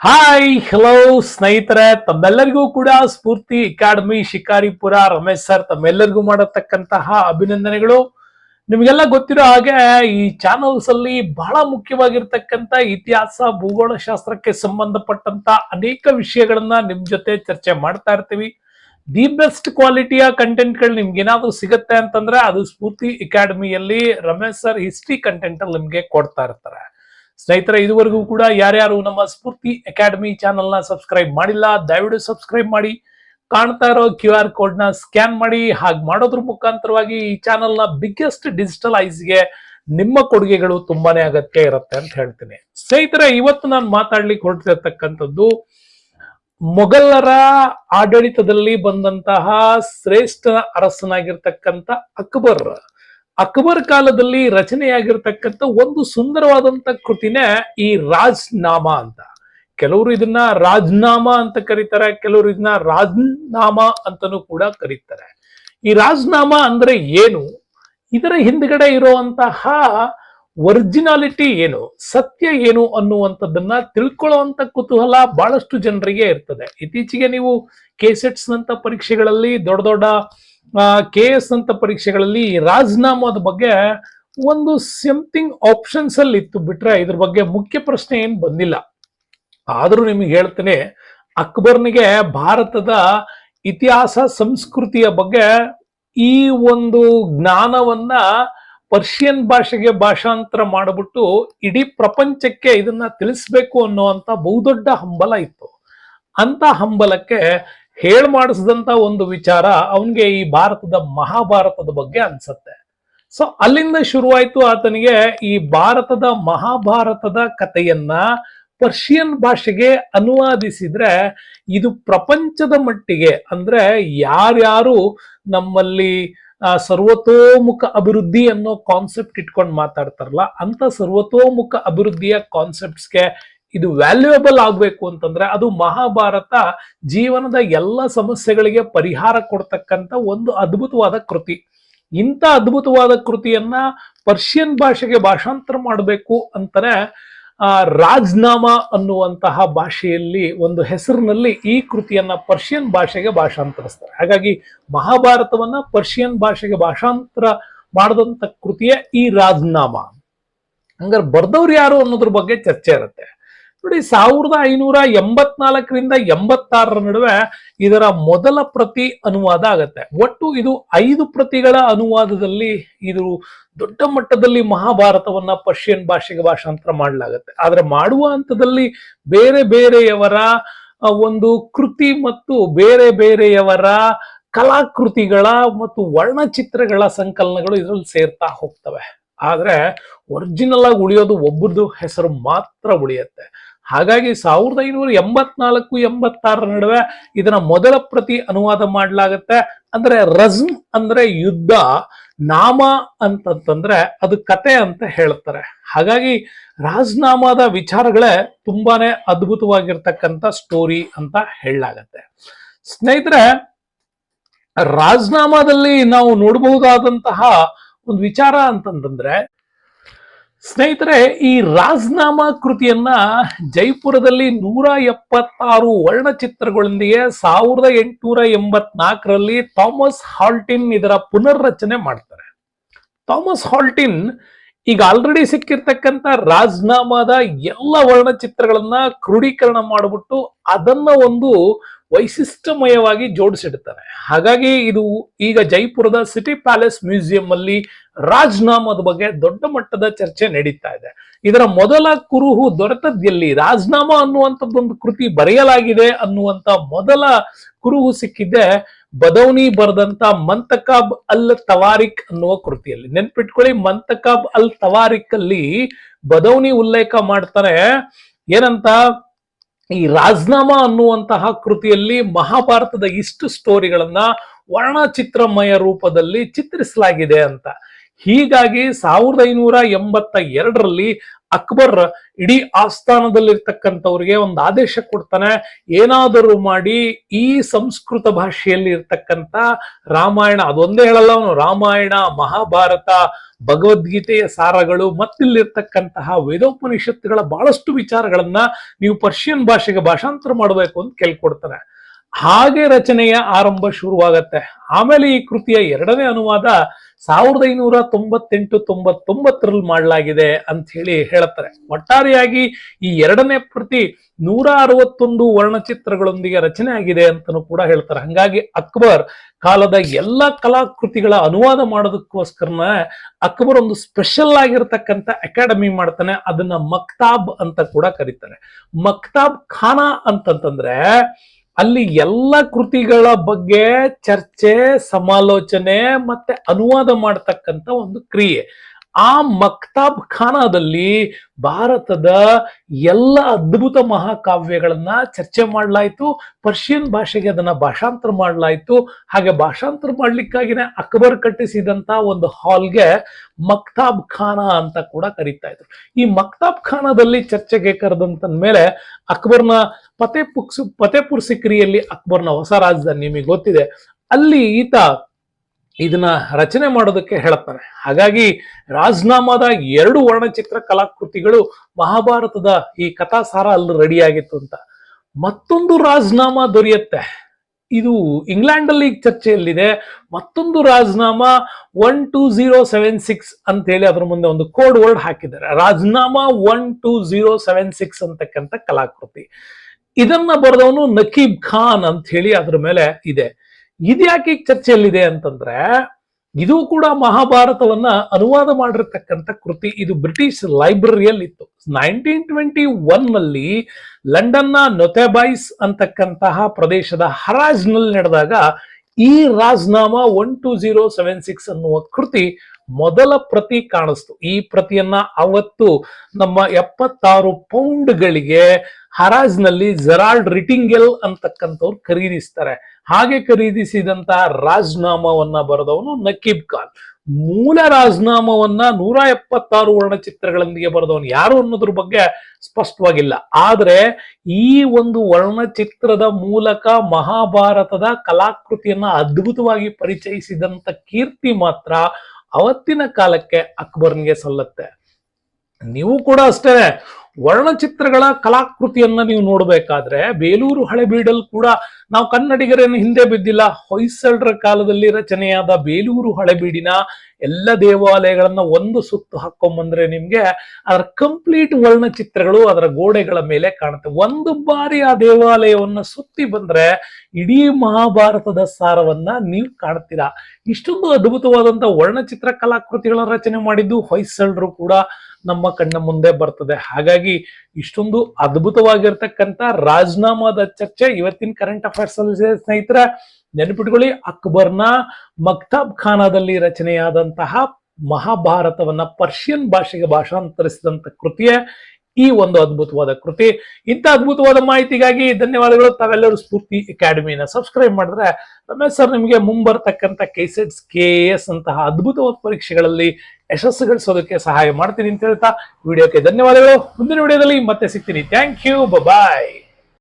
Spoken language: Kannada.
ಹಾಯ್ ಹಲೋ ಸ್ನೇಹಿತರೆ. ತಮ್ಮೆಲ್ಲರಿಗೂ ಕೂಡ ಸ್ಫೂರ್ತಿ ಅಕಾಡೆಮಿ ಶಿಕಾರಿಪುರ ರಮೇಶ್ ಸರ್ ತಮ್ಮೆಲ್ಲರಿಗೂ ಮಾಡತಕ್ಕಂತಹ ಅಭಿನಂದನೆಗಳು. ನಿಮಗೆಲ್ಲ ಗೊತ್ತಿರೋ ಹಾಗೆ ಈ ಚಾನಲ್ಸ್ ಅಲ್ಲಿ ಬಹಳ ಮುಖ್ಯವಾಗಿರ್ತಕ್ಕಂಥ ಇತಿಹಾಸ ಭೂಗೋಳ ಶಾಸ್ತ್ರಕ್ಕೆ ಸಂಬಂಧಪಟ್ಟಂತ ಅನೇಕ ವಿಷಯಗಳನ್ನ ನಿಮ್ ಜೊತೆ ಚರ್ಚೆ ಮಾಡ್ತಾ ಇರ್ತೀವಿ. ದಿ ಬೆಸ್ಟ್ ಕ್ವಾಲಿಟಿಯ ಕಂಟೆಂಟ್ಗಳು ನಿಮ್ಗೆ ಏನಾದ್ರು ಸಿಗುತ್ತೆ ಅಂತಂದ್ರೆ ಅದು ಸ್ಫೂರ್ತಿ ಅಕಾಡೆಮಿಯಲ್ಲಿ ರಮೇಶ್ ಸರ್ ಹಿಸ್ಟ್ರಿ ಕಂಟೆಂಟ್ ಅಲ್ಲಿ ನಿಮ್ಗೆ ಕೊಡ್ತಾ ಇರ್ತಾರೆ. ಸ್ನೇಹಿತರೆ, ಇದುವರೆಗೂ ಕೂಡ ಯಾರ್ಯಾರು ನಮ್ಮ ಸ್ಫೂರ್ತಿ ಅಕಾಡೆಮಿ ಚಾನಲ್ನ ಸಬ್ಸ್ಕ್ರೈಬ್ ಮಾಡಿಲ್ಲ, ದಯವಿಟ್ಟು ಸಬ್ಸ್ಕ್ರೈಬ್ ಮಾಡಿ, ಕಾಣ್ತಾ ಇರೋ ಕ್ಯೂ ಆರ್ ಕೋಡ್ ಸ್ಕ್ಯಾನ್ ಮಾಡಿ, ಹಾಗೆ ಮಾಡೋದ್ರ ಮುಖಾಂತರವಾಗಿ ಈ ಚಾನೆಲ್ನ ಬಿಗ್ಗೆಸ್ಟ್ ಡಿಜಿಟಲ್ ಐಸ್ಗೆ ನಿಮ್ಮ ಕೊಡುಗೆಗಳು ತುಂಬಾನೇ ಅಗತ್ಯ ಇರುತ್ತೆ ಅಂತ ಹೇಳ್ತೀನಿ. ಸ್ನೇಹಿತರೆ, ಇವತ್ತು ನಾನು ಮಾತಾಡ್ಲಿಕ್ಕೆ ಹೊರಟಿರ್ತಕ್ಕಂಥದ್ದು ಮೊಘಲರ ಆಡಳಿತದಲ್ಲಿ ಬಂದಂತಹ ಶ್ರೇಷ್ಠ ಅರಸನಾಗಿರ್ತಕ್ಕಂಥ ಅಕ್ಬರ್. ಅಕ್ಬರ್ ಕಾಲದಲ್ಲಿ ರಚನೆಯಾಗಿರ್ತಕ್ಕಂಥ ಒಂದು ಸುಂದರವಾದಂತ ಕೃತಿನೇ ಈ ರಾಜ್ನಾಮ ಅಂತ. ಕೆಲವರು ಇದನ್ನ ರಾಜ್ನಾಮ ಅಂತ ಕರೀತಾರೆ, ಕೆಲವರು ಇದನ್ನ ರಾಜ್ನಾಮ ಅಂತಾನೂ ಕೂಡ ಕರೀತಾರೆ. ಈ ರಾಜ್ನಾಮ ಅಂದ್ರೆ ಏನು? ಇದರ ಹಿಂದ್ಗಡೆ ಇರುವಂತಹ ಒರಿಜಿನಾಲಿಟಿ ಏನು? ಸತ್ಯ ಏನು ಅನ್ನುವಂಥದ್ದನ್ನ ತಿಳ್ಕೊಳ್ಳುವಂತ ಕುತೂಹಲ ಬಹಳಷ್ಟು ಜನರಿಗೆ ಇರ್ತದೆ. ಇತ್ತೀಚೆಗೆ ನೀವು ಕೆಸೆಟ್ಸ್ ನಂತ ಪರೀಕ್ಷೆಗಳಲ್ಲಿ ದೊಡ್ಡ ದೊಡ್ಡ ಕೆ ಎಸ್ ಅಂತ ಪರೀಕ್ಷೆಗಳಲ್ಲಿ ರಾಜೀನಾಮದ ಬಗ್ಗೆ ಒಂದು ಸಮಥಿಂಗ್ ಆಪ್ಷನ್ಸ್ ಅಲ್ಲಿ ಇತ್ತು ಬಿಟ್ರೆ ಇದ್ರ ಬಗ್ಗೆ ಮುಖ್ಯ ಪ್ರಶ್ನೆ ಏನ್ ಬಂದಿಲ್ಲ. ಆದ್ರೂ ನಿಮಗೆ ಹೇಳ್ತೇನೆ, ಅಕ್ಬರ್ನಿಗೆ ಭಾರತದ ಇತಿಹಾಸ, ಸಂಸ್ಕೃತಿಯ ಬಗ್ಗೆ ಈ ಒಂದು ಜ್ಞಾನವನ್ನ ಪರ್ಷಿಯನ್ ಭಾಷೆಗೆ ಭಾಷಾಂತರ ಮಾಡಿಬಿಟ್ಟು ಇಡೀ ಪ್ರಪಂಚಕ್ಕೆ ಇದನ್ನ ತಿಳಿಸ್ಬೇಕು ಅನ್ನುವಂತ ಬಹುದೊಡ್ಡ ಹಂಬಲ ಇತ್ತು. ಅಂತ ಹಂಬಲಕ್ಕೆ ಹೇಳ್ ಮಾಡಿಸಿದಂತ ಒಂದು ವಿಚಾರ ಅವನಿಗೆ ಈ ಭಾರತದ ಮಹಾಭಾರತದ ಬಗ್ಗೆ ಅನ್ಸತ್ತೆ. ಸೊ ಅಲ್ಲಿಂದ ಶುರುವಾಯ್ತು ಆತನಿಗೆ ಈ ಭಾರತದ ಮಹಾಭಾರತದ ಕಥೆಯನ್ನ ಪರ್ಷಿಯನ್ ಭಾಷೆಗೆ ಅನುವಾದಿಸಿದ್ರೆ ಇದು ಪ್ರಪಂಚದ ಮಟ್ಟಿಗೆ ಅಂದ್ರೆ ಯಾರ್ಯಾರು ನಮ್ಮಲ್ಲಿ ಸರ್ವತೋಮುಖ ಅಭಿವೃದ್ಧಿ ಅನ್ನೋ ಕಾನ್ಸೆಪ್ಟ್ ಇಟ್ಕೊಂಡು ಮಾತಾಡ್ತಾರಲ್ಲ, ಅಂತ ಸರ್ವತೋಮುಖ ಅಭಿವೃದ್ಧಿಯ ಕಾನ್ಸೆಪ್ಟ್ಸ್ಗೆ ಇದು ವ್ಯಾಲ್ಯೂಯಬಲ್ ಆಗ್ಬೇಕು ಅಂತಂದ್ರೆ ಅದು ಮಹಾಭಾರತ ಜೀವನದ ಎಲ್ಲ ಸಮಸ್ಯೆಗಳಿಗೆ ಪರಿಹಾರ ಕೊಡ್ತಕ್ಕಂತ ಒಂದು ಅದ್ಭುತವಾದ ಕೃತಿ. ಇಂಥ ಅದ್ಭುತವಾದ ಕೃತಿಯನ್ನ ಪರ್ಷಿಯನ್ ಭಾಷೆಗೆ ಭಾಷಾಂತರ ಮಾಡಬೇಕು ಅಂತಾನೆ ಆ, ರಾಜ್ನಾಮ ಅನ್ನುವಂತಹ ಭಾಷೆಯಲ್ಲಿ ಒಂದು ಹೆಸರಿನಲ್ಲಿ ಈ ಕೃತಿಯನ್ನ ಪರ್ಷಿಯನ್ ಭಾಷೆಗೆ ಭಾಷಾಂತರಿಸ್ತಾರೆ. ಹಾಗಾಗಿ ಮಹಾಭಾರತವನ್ನ ಪರ್ಷಿಯನ್ ಭಾಷೆಗೆ ಭಾಷಾಂತರ ಮಾಡದಂತ ಕೃತಿಯೇ ಈ ರಾಜ್ನಾಮ. ಹಂಗಾರೆ ಬರ್ದವ್ರು ಯಾರು ಅನ್ನೋದ್ರ ಬಗ್ಗೆ ಚರ್ಚೆ ಇರುತ್ತೆ. ನೋಡಿ, ಸಾವಿರದ ಐನೂರ ಎಂಬತ್ನಾಲ್ಕರಿಂದ ಎಂಬತ್ತಾರರ ನಡುವೆ ಇದರ ಮೊದಲ ಪ್ರತಿ ಅನುವಾದ ಆಗತ್ತೆ. ಒಟ್ಟು ಇದು ಐದು ಪ್ರತಿಗಳ ಅನುವಾದದಲ್ಲಿ ಇದು ದೊಡ್ಡ ಮಟ್ಟದಲ್ಲಿ ಮಹಾಭಾರತವನ್ನ ಪರ್ಷಿಯನ್ ಭಾಷೆಗೆ ಭಾಷಾಂತರ ಮಾಡಲಾಗತ್ತೆ. ಆದ್ರೆ ಮಾಡುವ ಹಂತದಲ್ಲಿ ಬೇರೆ ಬೇರೆಯವರ ಒಂದು ಕೃತಿ ಮತ್ತು ಬೇರೆ ಬೇರೆಯವರ ಕಲಾಕೃತಿಗಳ ಮತ್ತು ವರ್ಣಚಿತ್ರಗಳ ಸಂಕಲನಗಳು ಇದರಲ್ಲಿ ಸೇರ್ತಾ ಹೋಗ್ತವೆ. ಆದ್ರೆ ಒರಿಜಿನಲ್ ಆಗಿ ಉಳಿಯೋದು ಒಬ್ಬರದು ಹೆಸರು ಮಾತ್ರ ಉಳಿಯುತ್ತೆ. ಹಾಗಾಗಿ ಸಾವಿರದ ಐನೂರ ಎಂಬತ್ನಾಲ್ಕು, ಎಂಬತ್ತಾರರ ನಡುವೆ ಇದನ್ನ ಮೊದಲ ಪ್ರತಿ ಅನುವಾದ ಮಾಡಲಾಗತ್ತೆ. ಅಂದ್ರೆ ರಜ್ಮ್ ಅಂದ್ರೆ ಯುದ್ಧ, ನಾಮ ಅಂತಂತಂದ್ರೆ ಅದು ಕತೆ ಅಂತ ಹೇಳ್ತಾರೆ. ಹಾಗಾಗಿ ರಾಜ್ನಾಮದ ವಿಚಾರಗಳೇ ತುಂಬಾನೇ ಅದ್ಭುತವಾಗಿರ್ತಕ್ಕಂಥ ಸ್ಟೋರಿ ಅಂತ ಹೇಳಲಾಗತ್ತೆ. ಸ್ನೇಹಿತರೆ, ರಾಜ್ನಾಮದಲ್ಲಿ ನಾವು ನೋಡಬಹುದಾದಂತಹ ಒಂದು ವಿಚಾರ ಅಂತಂದ್ರೆ, ಸ್ನೇಹಿತರೆ, ಈ ರಾಜ್ನಾಮಾ ಕೃತಿಯನ್ನ ಜೈಪುರದಲ್ಲಿ ನೂರ ಎಪ್ಪತ್ತಾರು ವರ್ಣಚಿತ್ರಗಳೊಂದಿಗೆ ಸಾವಿರದ ಎಂಟುನೂರ ಎಂಬತ್ನಾಲ್ಕರಲ್ಲಿ ಥಾಮಸ್ ಹಾಲ್ಟಿನ್ ಇದರ ಪುನರ್ರಚನೆ ಮಾಡ್ತಾರೆ. ಥಾಮಸ್ ಹಾಲ್ಟಿನ್ ಈಗ ಆಲ್ರೆಡಿ ಸಿಕ್ಕಿರ್ತಕ್ಕಂಥ ರಾಜ್ನಾಮಾದ ಎಲ್ಲ ವರ್ಣಚಿತ್ರಗಳನ್ನ ಕ್ರೋಢೀಕರಣ ಮಾಡಿಬಿಟ್ಟು ಅದನ್ನ ಒಂದು ವೈಶಿಷ್ಟ್ಯಮಯವಾಗಿ ಜೋಡಿಸಿಡ್ತಾರೆ. ಹಾಗಾಗಿ ಇದು ಈಗ ಜೈಪುರದ ಸಿಟಿ ಪ್ಯಾಲೇಸ್ ಮ್ಯೂಸಿಯಂ ಅಲ್ಲಿ ರಾಜ್ನಾಮದ ಬಗ್ಗೆ ದೊಡ್ಡ ಮಟ್ಟದ ಚರ್ಚೆ ನಡೀತಾ ಇದೆ. ಇದರ ಮೊದಲ ಕುರುಹು ದೊರೆತದ್ದಲ್ಲಿ ರಾಜ್ನಾಮ ಅನ್ನುವಂಥದ್ದೊಂದು ಕೃತಿ ಬರೆಯಲಾಗಿದೆ ಅನ್ನುವಂತ ಮೊದಲ ಕುರುಹು ಸಿಕ್ಕಿದ್ದೆ ಬದೌನಿ ಬರೆದಂತ ಮಂತಕಾಬ್ ಅಲ್ ತವಾರಿಕ್ ಅನ್ನುವ ಕೃತಿಯಲ್ಲಿ. ನೆನ್ಪಿಟ್ಕೊಳ್ಳಿ, ಮಂತಕಾಬ್ ಅಲ್ ತವಾರಿಕ್ ಅಲ್ಲಿ ಬದೌನಿ ಉಲ್ಲೇಖ ಮಾಡ್ತಾರೆ. ಏನಂತ? ಈ ರಾಜ್ನಾಮಾ ಅನ್ನುವಂತಹ ಕೃತಿಯಲ್ಲಿ ಮಹಾಭಾರತದ ಇಷ್ಟು ಸ್ಟೋರಿಗಳನ್ನ ವರ್ಣಚಿತ್ರಮಯ ರೂಪದಲ್ಲಿ ಚಿತ್ರಿಸಲಾಗಿದೆ ಅಂತ. ಹೀಗಾಗಿ ಸಾವಿರದ ಐನೂರ ಎಂಬತ್ತ ಎರಡರಲ್ಲಿ ಅಕ್ಬರ್ ಇಡೀ ಆಸ್ಥಾನದಲ್ಲಿರ್ತಕ್ಕಂಥವ್ರಿಗೆ ಒಂದು ಆದೇಶ ಕೊಡ್ತಾನೆ, ಏನಾದರೂ ಮಾಡಿ ಈ ಸಂಸ್ಕೃತ ಭಾಷೆಯಲ್ಲಿ ಇರ್ತಕ್ಕಂಥ ರಾಮಾಯಣ, ಅದೊಂದೇ ಹೇಳಲ್ಲ ಅವನು, ರಾಮಾಯಣ, ಮಹಾಭಾರತ, ಭಗವದ್ಗೀತೆಯ ಸಾರಗಳು, ಮತ್ತಿಲ್ಲಿರ್ತಕ್ಕಂತಹ ವೇದೋಪನಿಷತ್ತುಗಳ ಬಹಳಷ್ಟು ವಿಚಾರಗಳನ್ನ ನೀವು ಪರ್ಷಿಯನ್ ಭಾಷೆಗೆ ಭಾಷಾಂತರ ಮಾಡಬೇಕು ಅಂತ ಕೇಳ್ಕೊಡ್ತಾನೆ. ಹಾಗೆ ರಚನೆಯ ಆರಂಭ ಶುರುವಾಗತ್ತೆ. ಆಮೇಲೆ ಈ ಕೃತಿಯ ಎರಡನೇ ಅನುವಾದ ಸಾವಿರದ ಐನೂರ ತೊಂಬತ್ತೆಂಟು ತೊಂಬತ್ತೊಂಬತ್ತರಲ್ಲಿ ಮಾಡಲಾಗಿದೆ ಅಂತ ಹೇಳಿ ಹೇಳ್ತಾರೆ ಒಟ್ಟಾರೆಯಾಗಿ ಈ ಎರಡನೇ ಪ್ರತಿ ನೂರ ಅರವತ್ತೊಂದು ವರ್ಣಚಿತ್ರಗಳೊಂದಿಗೆ ರಚನೆ ಆಗಿದೆ ಅಂತಲೂ ಕೂಡ ಹೇಳ್ತಾರೆ. ಹಂಗಾಗಿ ಅಕ್ಬರ್ ಕಾಲದ ಎಲ್ಲ ಕಲಾಕೃತಿಗಳ ಅನುವಾದ ಮಾಡೋದಕ್ಕೋಸ್ಕರನ ಅಕ್ಬರ್ ಒಂದು ಸ್ಪೆಷಲ್ ಆಗಿರ್ತಕ್ಕಂಥ ಅಕಾಡೆಮಿ ಮಾಡ್ತಾನೆ. ಅದನ್ನ ಮಕ್ತಾಬ್ ಅಂತ ಕೂಡ ಕರೀತಾರೆ. ಮಕ್ತಾಬ್ ಖಾನಾ ಅಂತಂತಂದ್ರೆ ಅಲ್ಲಿ ಎಲ್ಲ ಕೃತಿಗಳ ಬಗ್ಗೆ ಚರ್ಚೆ ಸಮಾಲೋಚನೆ ಮತ್ತೆ ಅನುವಾದ ಮಾಡತಕ್ಕಂತ ಒಂದು ಕ್ರಿಯೆ. ಆ ಮಕ್ತಾಬ್ ಖಾನಾದಲ್ಲಿ ಭಾರತದ ಎಲ್ಲ ಅದ್ಭುತ ಮಹಾಕಾವ್ಯಗಳನ್ನ ಚರ್ಚೆ ಮಾಡಲಾಯ್ತು, ಪರ್ಷಿಯನ್ ಭಾಷೆಗೆ ಅದನ್ನ ಭಾಷಾಂತರ ಮಾಡಲಾಯ್ತು. ಹಾಗೆ ಭಾಷಾಂತರ ಮಾಡ್ಲಿಕ್ಕಾಗಿನೇ ಅಕ್ಬರ್ ಕಟ್ಟಿಸಿದಂತ ಒಂದು ಹಾಲ್ಗೆ ಮಕ್ತಾಬ್ ಖಾನ ಅಂತ ಕೂಡ ಕರೀತಾ ಇದ್ರು. ಈ ಮಕ್ತಾಬ್ ಖಾನದಲ್ಲಿ ಚರ್ಚೆಗೆ ಕರೆದಂತ ಮೇಲೆ ಅಕ್ಬರ್ನ ಫತೇಪುರ್ ಫತೇಪುರ್ ಸಿಕ್ರಿಯಲ್ಲಿ ಅಕ್ಬರ್ನ ಹೊಸ ರಾಜಧಾನಿ ನಿಮಗೆ ಗೊತ್ತಿದೆ. ಅಲ್ಲಿ ಈತ ಇದನ್ನ ರಚನೆ ಮಾಡೋದಕ್ಕೆ ಹೇಳ್ತಾನೆ ಹಾಗಾಗಿ ರಾಜನಾಮದ ಎರಡು ವರ್ಣಚಿತ್ರ ಕಲಾಕೃತಿಗಳು ಮಹಾಭಾರತದ ಈ ಕಥಾಸಾರ ಅಲ್ಲಿ ರೆಡಿ ಆಗಿತ್ತು ಅಂತ. ಮತ್ತೊಂದು ರಾಜನಾಮ ದೊರೆಯುತ್ತೆ. ಇದು ಇಂಗ್ಲೆಂಡ್ ಅಲ್ಲಿ ಚರ್ಚೆಯಲ್ಲಿದೆ. ಮತ್ತೊಂದು Rajnama one two zero seven six ಅಂತ ಹೇಳಿ ಅದ್ರ ಮುಂದೆ ಒಂದು ಕೋಡ್ ವರ್ಡ್ ಹಾಕಿದ್ದಾರೆ. Rajnama one two zero seven six ಅಂತಕ್ಕಂಥ ಕಲಾಕೃತಿ. ಇದನ್ನ ಬರೆದವನು ನಕೀಬ್ ಖಾನ್ ಅಂತ ಹೇಳಿ ಅದ್ರ ಮೇಲೆ ಇದೆ. ಇದ್ಯಾಕೆ ಚರ್ಚೆಯಲ್ಲಿದೆ ಅಂತಂದ್ರೆ ಇದು ಕೂಡ ಮಹಾಭಾರತವನ್ನ ಅನುವಾದ ಮಾಡಿರ್ತಕ್ಕಂಥ ಕೃತಿ. ಇದು ಬ್ರಿಟಿಷ್ ಲೈಬ್ರರಿಯಲ್ಲಿ ಇತ್ತು ನೈನ್ಟೀನ್ ಟ್ವೆಂಟಿ ಒನ್ನಲ್ಲಿ ಲಂಡನ್ನ ನೊತೆಬೈಸ್ ಅಂತಕ್ಕಂತಹ ಪ್ರದೇಶದ ಹರಾಜ್ನಲ್ಲಿ ನಡೆದಾಗ ಈ Rajnama one two zero seven six ಅನ್ನುವ ಕೃತಿ ಮೊದಲ ಪ್ರತಿ ಕಾಣಿಸ್ತು. ಈ ಪ್ರತಿಯನ್ನ ಅವತ್ತು ನಮ್ಮ ಎಪ್ಪತ್ತಾರು ಪೌಂಡ್ಗಳಿಗೆ ಹರಾಜ್ನಲ್ಲಿ ಜೆರಾಲ್ಡ್ ರಿಟಿಂಗೆಲ್ ಅಂತಕ್ಕಂಥವ್ರು ಖರೀದಿಸ್ತಾರೆ. ಹಾಗೆ ಖರೀದಿಸಿದಂತಹ ರಾಜನಾಮವನ್ನ ಬರೆದವನು ನಕೀಬ್ ಖಾನ್. ಮೂಲ ರಾಜ್ನಾಮವನ್ನ ನೂರ ಎಪ್ಪತ್ತಾರು ವರ್ಣಚಿತ್ರಗಳೊಂದಿಗೆ ಬರೆದವನು. ಯಾರು ಅನ್ನೋದ್ರ ಬಗ್ಗೆ ಸ್ಪಷ್ಟವಾಗಿಲ್ಲ. ಆದ್ರೆ ಈ ಒಂದು ವರ್ಣಚಿತ್ರದ ಮೂಲಕ ಮಹಾಭಾರತದ ಕಲಾಕೃತಿಯನ್ನ ಅದ್ಭುತವಾಗಿ ಪರಿಚಯಿಸಿದಂತ ಕೀರ್ತಿ ಮಾತ್ರ ಅವತ್ತಿನ ಕಾಲಕ್ಕೆ ಅಕ್ಬರ್ನಿಗೆ ಸಲ್ಲತ್ತೆ. ನೀವು ಕೂಡ ಅಷ್ಟೇ ವರ್ಣಚಿತ್ರಗಳ ಕಲಾಕೃತಿಯನ್ನ ನೀವು ನೋಡ್ಬೇಕಾದ್ರೆ ಬೇಲೂರು ಹಳೆಬೀಡಲ್ ಕೂಡ ನಾವು ಕನ್ನಡಿಗರೇನು ಹಿಂದೆ ಬಿದ್ದಿಲ್ಲ, ಹೊಯ್ಸಳರ ಕಾಲದಲ್ಲಿ ರಚನೆಯಾದ ಬೇಲೂರು ಹಳೆಬೀಡಿನ ಎಲ್ಲ ದೇವಾಲಯಗಳನ್ನ ಒಂದು ಸುತ್ತು ಹಾಕೊಂಬಂದ್ರೆ ನಿಮ್ಗೆ ಅದರ ಕಂಪ್ಲೀಟ್ ವರ್ಣಚಿತ್ರಗಳು ಅದರ ಗೋಡೆಗಳ ಮೇಲೆ ಕಾಣುತ್ತೆ. ಒಂದು ಬಾರಿ ಆ ದೇವಾಲಯವನ್ನ ಸುತ್ತಿ ಬಂದ್ರೆ ಇಡೀ ಮಹಾಭಾರತದ ಸಾರವನ್ನ ನೀವು ಕಾಣ್ತೀರಾ. ಇಷ್ಟೊಂದು ಅದ್ಭುತವಾದಂತ ವರ್ಣಚಿತ್ರ ಕಲಾಕೃತಿಗಳ ರಚನೆ ಮಾಡಿದ್ದು ಹೊಯ್ಸಳರು ಕೂಡ ನಮ್ಮ ಕಣ್ಣ ಮುಂದೆ ಬರ್ತದೆ. ಹಾಗಾಗಿ ಇಷ್ಟೊಂದು ಅದ್ಭುತವಾಗಿರ್ತಕ್ಕಂಥ ರಾಜ್ನಾಮಾದ ಚರ್ಚೆ ಇವತ್ತಿನ ಕರೆಂಟ್ ಅಫೇರ್ಸ್ ಅಲ್ಲಿ ಸ್ನೇಹಿತರೆ. ನೆನಪಿಟ್ಕೊಳ್ಳಿ, ಅಕ್ಬರ್ನ ಮಕ್ತಾಬ್ ಖಾನಾದಲ್ಲಿ ರಚನೆಯಾದಂತಹ ಮಹಾಭಾರತವನ್ನ ಪರ್ಷಿಯನ್ ಭಾಷೆಗೆ ಭಾಷಾಂತರಿಸಿದಂತ ಕೃತಿಯೇ ಈ ಒಂದು ಅದ್ಭುತವಾದ ಕೃತಿ. ಇಂಥ ಅದ್ಭುತವಾದ ಮಾಹಿತಿಗಾಗಿ ಧನ್ಯವಾದಗಳು. ತಾವೆಲ್ಲರೂ ಸ್ಫೂರ್ತಿ ಅಕಾಡೆಮಿನ ಸಬ್ಸ್ಕ್ರೈಬ್ ಮಾಡಿದ್ರೆ ರಮೇಶ್ ಸರ್ ನಿಮಗೆ ಮುಂಬರ್ತಕ್ಕಂಥ ಕೆಸೆಟ್ಸ್ ಕೆ ಎಸ್ ಅಂತಹ ಅದ್ಭುತವಾದ ಪರೀಕ್ಷೆಗಳಲ್ಲಿ ಯಶಸ್ಸು ಗಳಿಸೋದಕ್ಕೆ ಸಹಾಯ ಮಾಡ್ತೀನಿ ಅಂತ ಹೇಳ್ತಾ, ವಿಡಿಯೋಕ್ಕೆ ಧನ್ಯವಾದಗಳು. ಮುಂದಿನ ವಿಡಿಯೋದಲ್ಲಿ ಮತ್ತೆ ಸಿಗ್ತೀನಿ. Thank you bye